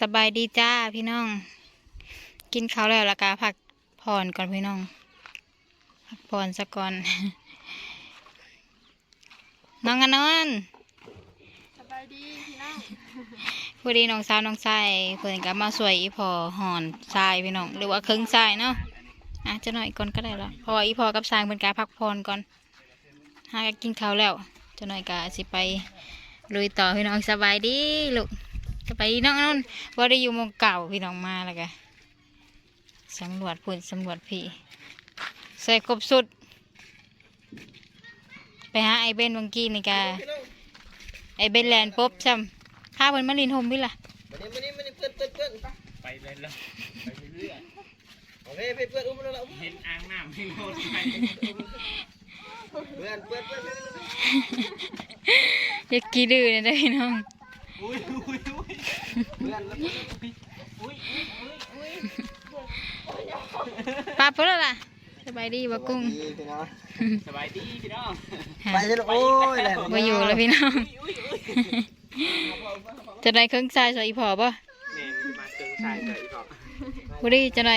สบายดีจ้าพี่น้อง กินข้าวแล้วและกาพักผ่อนก่อนพี่น้อง พักผ่อนสักก่อน น้องอนนนท์สบายดีพี่น้องพอดีน้องสาวน้องชายเพิ่นก็มาสวยอีพอหอนทรายพี่น้องหรือว่าเครื่องทรายเนาะอะจะหน่อยก่อนก็ได้ละเพราะว่าอีพอกับสร้างเป็นการพักผ่อนก่อนหาก็กินข้าวแล้วจะหน่อยกะสิไปลุยต่อพี่น้องสบายดีลูก สบายดีน้องอนนท์ว่าได้อยู่หมองเก่าพี่น้องมาแล้วกะสำรวจพุ่นสำรวจพี่ ใส่ครบสุด ไปหาไอเบนวังกี้นี่กะไอเบนแลนด์ปุ๊บซ้ำพาเพิ่นมาลินโฮมพี่ล่ะมานี่มานี่มานี่เพื่อนเพื่อนเพื่อนไปเลยแล้วไปเรื่อยโอเคไปเพื่อนอุ้มเราละอุ้มๆเห็นอ่างน้ำให้โคตรไปเพื่อนเพื่อนเพื่อนเพื่อนอยากกี่ดื้อเนี่ยเด้อพี่น้อง อุ้ยอุ้ยอุ้ยเพื่อนแล้วอุ้ยอุ้ยอุ้ยปลาเพื่อล่ะสบายดีบ่กุ้งดีพี่น้องสบายดีพี่น้องไปเลยโอ้ยแหละมาอยู่แล้วพี่น้องอุ้ยอุ้ยจะได้เครื่องทรายสวยอีพอป่ะแม่มาเกินสายเลยอีกอะบุรีจะได้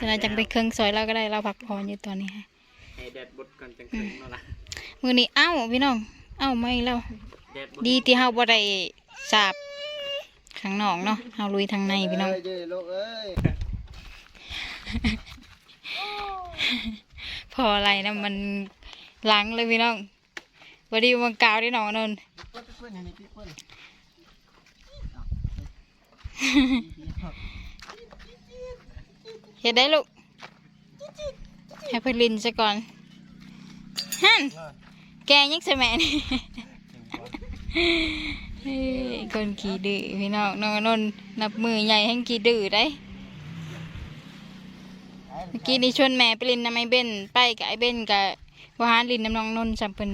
จะได้จังไปเครื่องซอยเราก็ได้เราพักผ่อนอยู่ตอนนี้ฮะให้แดดบดก่อนจังคืนเนาะล่ะมือนี้เอ้าพี่น้องเอ้าไม่แล้วแดีที่เฮาบ่ได้สาบข้างนอกเนาะเฮาลุยทางในพี่น้องพออะไรนะมันหลังเลยพี่น้องบ่ดีมันกาวได้น้องนนท์เห็นนี่เพื่อนเฮ็ดได้ลูกให้เพิ่นลินซะก่อนฮั่นแกยังใช่ไหมนี่ คนขี้ดื้อพี่น้องน้องอนนท์นับมือใหญ่แห่งขี้ดื้อได้เมื่อกี้นี่ชวนแม่ไปลินน้ำไอเบนไปกับไอเบนกับวาหาลินน้ำน้องนนท์จำเพิ่น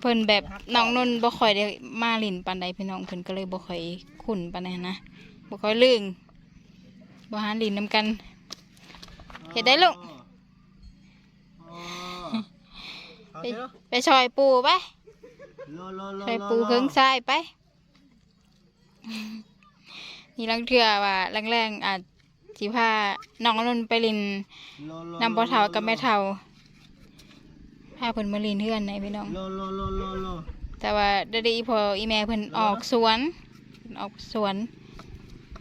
เพิ่นแบบน้องนนท์บ่ค่อยได้มาลินปานใดพี่น้องเพิ่นก็เลยบ่ค่อยคุ้นปานใดนะบ่ค่อยลื่นบ่หาลินน้ำกันเฮ็ดได้ลูกเอาไปเถอะไปชอยปูไปโลโลโล ใส่ปูเครื่องทรายไป นี่ลังเถื่อว่าแรงๆอาจสิพาน้องอนนท์ไปลินนำปอเทากับแม่เทาพาเพิ่นมาลินเฮือนในพี่น้องโลโลโลโลโลแต่ว่าเดี๋ยวอีพออีแม่เพิ่นออกสวนเพิ่นออกสวน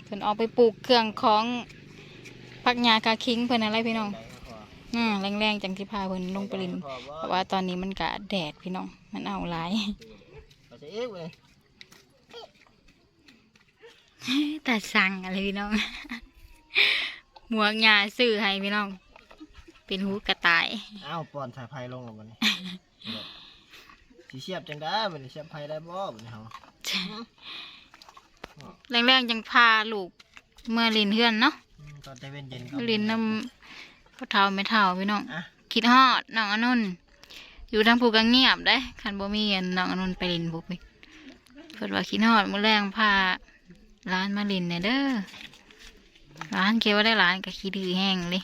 เพิ่นออกไปปลูกเครื่องของพักหญ้ากาคิงเพิ่นอะไรพี่น้อง อืมแรงๆจังสิพาเพิ่นลงไปลินเพราะว่าตอนนี้มันกะแดดพี่น้อง มันเอาหลายเอาจะเอ๊ะเว้ยแต่สั่งอะไรพี่น้อง หมวกยาซื้อให้พี่น้อง เป็นหูกระต่าย อ้าวปอนสายไฟลงแล้ววันนี้สีเสียบจังได้วันนี้เสียบไฟได้บ่วันนี้เฮาแรงๆจังพาลูกเมื่อลินเฮือนเนาะอืมตอนใจเย็นเย็นๆก็ลินน้ำ พ่อเท่าไม่เท่าพี่น้องอะ คิดฮอดน้องอนุนอยู่ทางภูกังเงียบได้คันบ่มีอันน้องอนุนไปลินบุกไปเพิ่นว่าคิดฮอดมื้อแรงพาร้านมาลินเนี่ยเด้อร้านเคียวาได้ร้านก็ขี้ดื้อแห้งเลย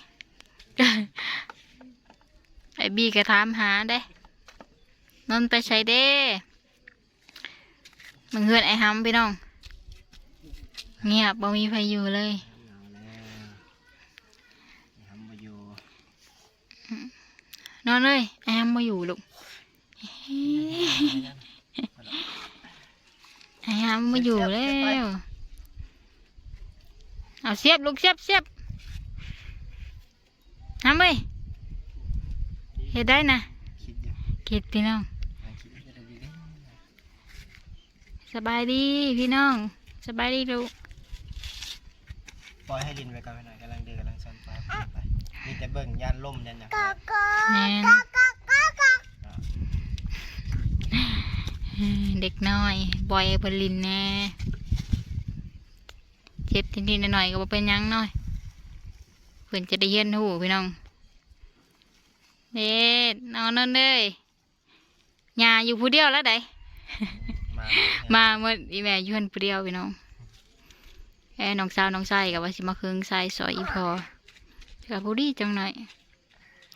ไอ้บีก็ถามหาได้นนท์ไปใช้เด้มึงเฮือนไอ้ฮัมพี่น้อง เงียบบ่มีใครอยู่เลย เอาแล้วทำมาอยู่ นอนเลยไอ้ฮัมมาอยู่ลูกไอ้ฮัมมาอยู่แล้วเอาเสียบลูกเสียบเสียบฮัมเอ้ยเฮ็ดได้นะคิดพี่น้องสบายดีพี่น้องสบายดีลูกปล่อยให้ดินไปก่อนไปหน่อยกำลังเดือกำลังซันไปไป มีแต่เบิ่งยานล่มยันอย่างแม่นเด็กน้อยบอยเพนลินแน่เจ็บนิดๆหน่อยๆก็บ่เป็นหยังน้อยเพื่อนจะได้เฮียนหูพี่น้องเด็ดนอนนั่นเลยยาอยู่ผู้เดียวแล้วได มามาเมื่ออีแม่อยู่เพิ่นผู้เดียวพี่น้องแอ้น้องสาวน้องชายกับว่าสิมาเครื่องใส่ซอยอีพอ กับผู้ดีจังหน่อย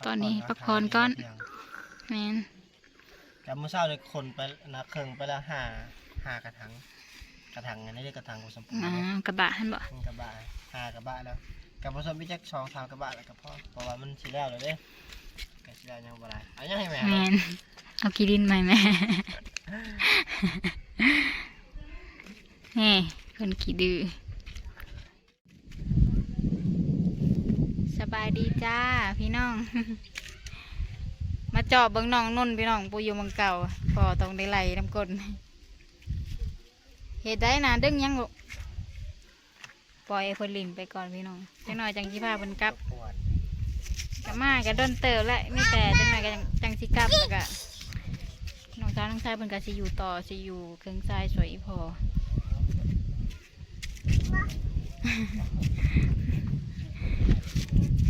ตอนนี้พักผ่อนก่อนแม่นกับมื้อเช้าเลยคนไปนะเครื่องไปละห้าห้ากระถางกระถางอันนี้เรียกกระถางผสมปูนอ๋อกระบะหั่นบ่กระบะห้ากระบะแล้วกับผสมพี่แจ็คสองสามกระบะแล้วก็พอเพราะว่ามันสิแล้วเลยเด้ก็สิแล้วยังบ่ได้เอายังให้แม่แม่นเอากีดินใหม่แม่นี่คนขี้ดื้อ บายดีจ้า พี่น้อง มาเจอบเบิ่งน้องนุ่นพี่น้องปูอยู่เมืองเก่าพอต้องได้ไหลน้ำกลนเหตุได้นะดึงยังลูกปล่อยให้เพิ่นลินไปก่อนพี่น้องจังหน่อยจังสิพาเพิ่นกลับปวดกะมาก็ดนเติบแล้วมีแต่จังหน่อยก็จังจังสิกลับแล้วก็น้องสาวน้องชายเพิ่นก็สิอยู่ต่อสิอยู่เครื่องทรายสวยอีพอ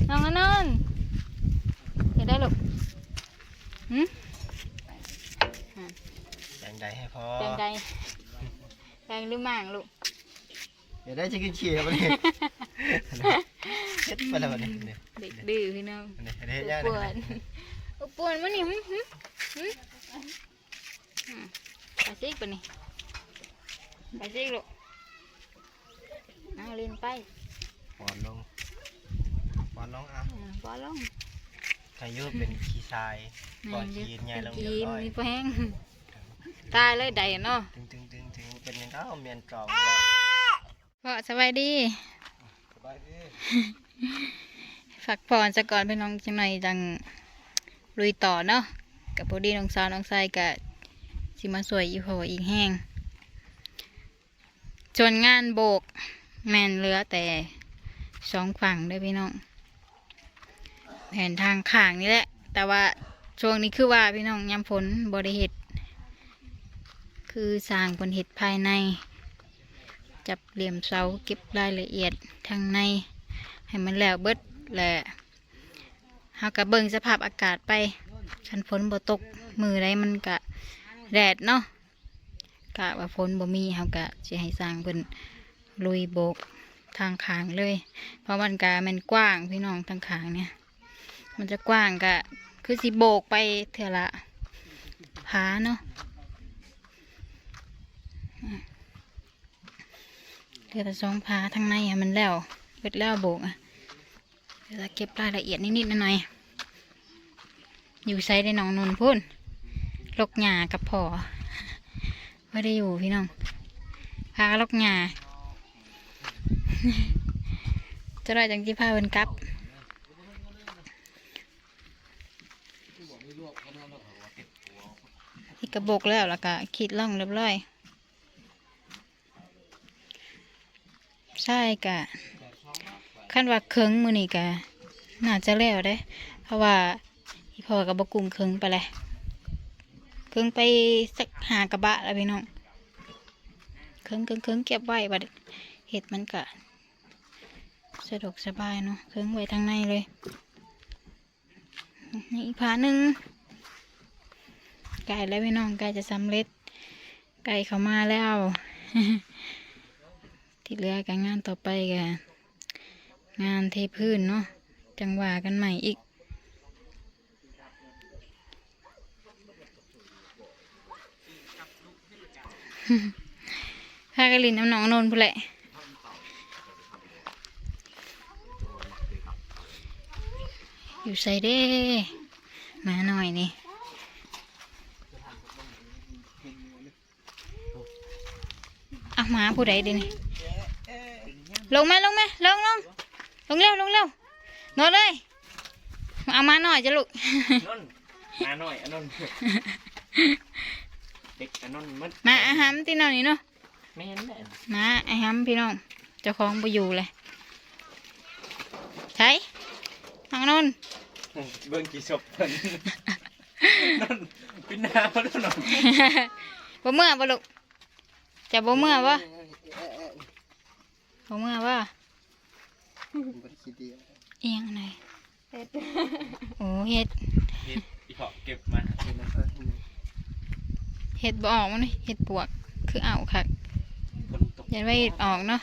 น้องอนนท์เห็นได้ลูกหืมแดงใดให้พอแดงใดแดงหรือหม่างลูกเดี๋ยวได้จะกินขี้แล้วบัดนี้เฮ็ดไปแล้วบัดนี้นี่เด็กดื้อพี่น้องนี่เฮ็ดย่างปนี่วดปวดมันนี่หึหึหึหึไปซิกปะนี่ไปซิกลูกเอาเล่นไปปอนลงป อนลงอะอ่าบอลลงถ้ายุเป็นขี้ทรายปล่อยขี้ใหญ่ลงเรียบกินร้อยมีแพงตายเลยใดเนาะถึงถึงถึงถึงเป็นยังไงเอาเมียนกรองแล้วก็สบายดี สบายดีฝักผ่อนจะก่อนพี่น้องจังหน่อยจังลุยต่อเนาะกับพอดีน้องสาวน้องชายกับสิมาสวยอีพออีกแห้งจนงานโบก แมนเหลือแต่สองฝั่งเด้วยพี่น้อง แผนทางข้างนี่แหละ แต่ว่าช่วงนี้คือว่าพี่น้องยามฝนบริเหตุคือสร้างบนเห็ดภายใน จับเหลี่ยมเสาเก็บรายละเอียดทางใน ให้มันแล้วเบิดแหละเฮากะเบิ่งสภาพอากาศไปคันฝนบ่ตกมือใดมันกะแดดเนาะกะว่าฝนบ่มีเฮากะสิให้สร้างเพิ่นลุยโบกทางขางเลย เพราะมันกะมันกว้างพี่น้องทางขางเนี่ย มันจะกว้างกะ คือสิโบกไปเท่าละผาเนาะเหลือแต่สองผาทางในอะมันแล้วเบิดแล้วโบกอะเดี๋ยวจะเก็บรายละเอียดนิดๆหน่อยๆอยู่ไซได้น้องนนพุ่นลกหญ้ากับพ่อไม่ได้อยู่พี่น้องพาลกหญ้าจะได้จังที่พาเพิ่นกลั บที่กระบอกแล้วล้วก็ขีดล่องเรียบร้อยใช่กะขั้นว่าเคิงมือนี่กะน่าจะแล้วได้ เพราะว่าอีพอกับบกุมเคิงไปเลยเคิงไปสักหากระบะแล้วพี่น้องเคิงเคิงเคิงเก็บไว้บัดเห็ดมันกะสะดวกสบายเนาะเคิงไว้ทางในเลยนี่อีกผาหนึ่ง ไก่แล้วพี่น้องไก่จะสำเร็จ ไก่เขามาแล้ว ที่เหลือการงานต่อไปกะงานเทพื้นเนาะจังหวะกันใหม่อีกพากลินน้ำหนองนนท์พูนแหละอยู่ใส่เด้มาหน่อยนี่ อาหมาผู้ใดเดี๋ยวนี้ลงไหมลงไหมลงลงลงเร็วลงเร็วนอนเลยเอามาหน่อยจะลูกนนท์มาหน่อยอนนท์เด็กอนนท์มันมาอาหารที่นอนนี่เนาะแม่นแหละมาอาหารพี่น้องเจ้าของไปอยู่เลยใช่น้องนนท์เบิ่งกี่ศพเพิ่นนนท์เป็นหน้าบ่นนท์บ่เมื่อบ่ลูก จะบ่เมื่อบ่บ่เมื่อบ่บ่ได้คิดดีเอียงไหนโอ้เห็ดเฮ็ดอีพอเก็บมาคือมันเออเห็ดบ่ออกมันนี่เห็ดปวกคือเอาค่ะฝนตกยันไว้ออกเนาะ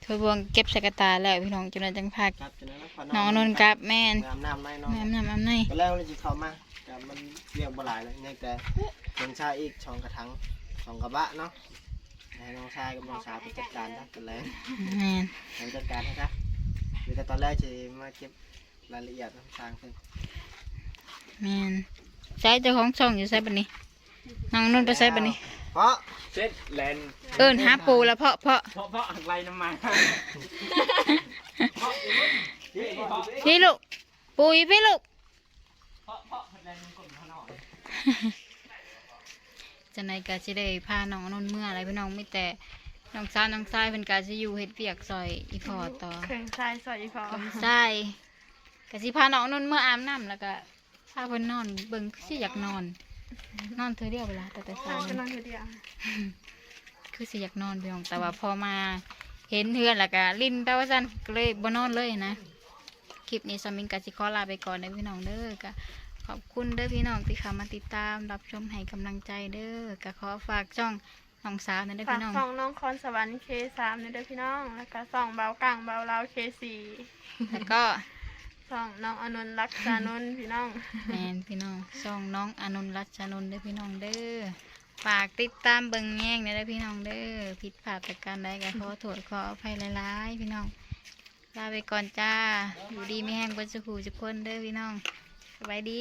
เธอบวงเก็บใส่กระตาแล้วพี่น้องจนนั้นจังพาครับฉะนั้นแล้วขน้องนนท์กับแม่นน้ำน้ำในน้องน้ำน้ำน้ำในก็แล้วเลยจะเข้ามาแต่มันเรียกบ่หลายแล้วยังแต่เป็นชาอีกสองกระถางส องกระบะเนาะให้น้องชายกับน้องสาวไปจัดการซะกันเลยแม่นให้จัดการให้ซะคือแต่ตอนแรกจะมาเก็บรายละเอียดทางเพิ่นแม่นใช้เจ้าของช่องอยู่ใส่บัดนี้น้องนุ่นไปใส่บัดนี้ เพราะเช็ดแลนเอิ้นหาปูแล้วเพาะเพาะเพราะเพราะอะไรน้ำมันเพราะพี่ลูก ปูอีพี่ลูก เพราะเพราะแลนกลมข้างนอก จะในกาสิได้พาน้องนุ่นเมื่ออะไรพี่น้องไม่แต่น้องสาวน้องชายเพิ่นกาสิอยู่เฮ็ดเปียกซอยอีพอต่อเข่งทรายสอยพอใช่กะสิพาน้องนุ่นเมื่ออาบน้ำแล้วก็พาเพิ่นนอนเบิ่งคือสิอยากนอน นอนเธอเดียวเวลาแต่แต่พอเช้าจะนอนอยู่เดียวคือสิอยากนอนพี่น้องแต่ว่าพอมาเห็นเพื่อนแล้วก็ลิ้นแปลว่าซั่นก็เลยบ่นอนเลยนะคลิปนี้สามิงกสิขอลาไปก่อนเด้อพี่น้องเด้อก็ ขอบคุณเด้อพี่น้องที่เข้ามาติดตามรับชมให้กำลังใจเด้อก็ขอฝากช่องน้องสาวนั่นเด้อฝากพี่น้อง ส่องน้องคอนสวรรค์เคสามเนี่ยเด้อพี่น้อง แล้วก็ส่องเบากลางเบาลาวเคสี่แล้วก็ส่องน้องอนุนท์รักษานนท์พี่น้อง แมนพี่น้องช่องน้องอานนท์รัชนนท์เด้อพี่น้องเด้อฝากติดตามเบิ่งแย่งเด้อพี่น้องเด้อผิดพลาดประการใดก็ขอโทษขออภัยหลายๆพี่น้องลาไปก่อนจ้าอยู่ดีไม่แห้งบนสุขูทุกคนเด้อพี่น้อง สบายดี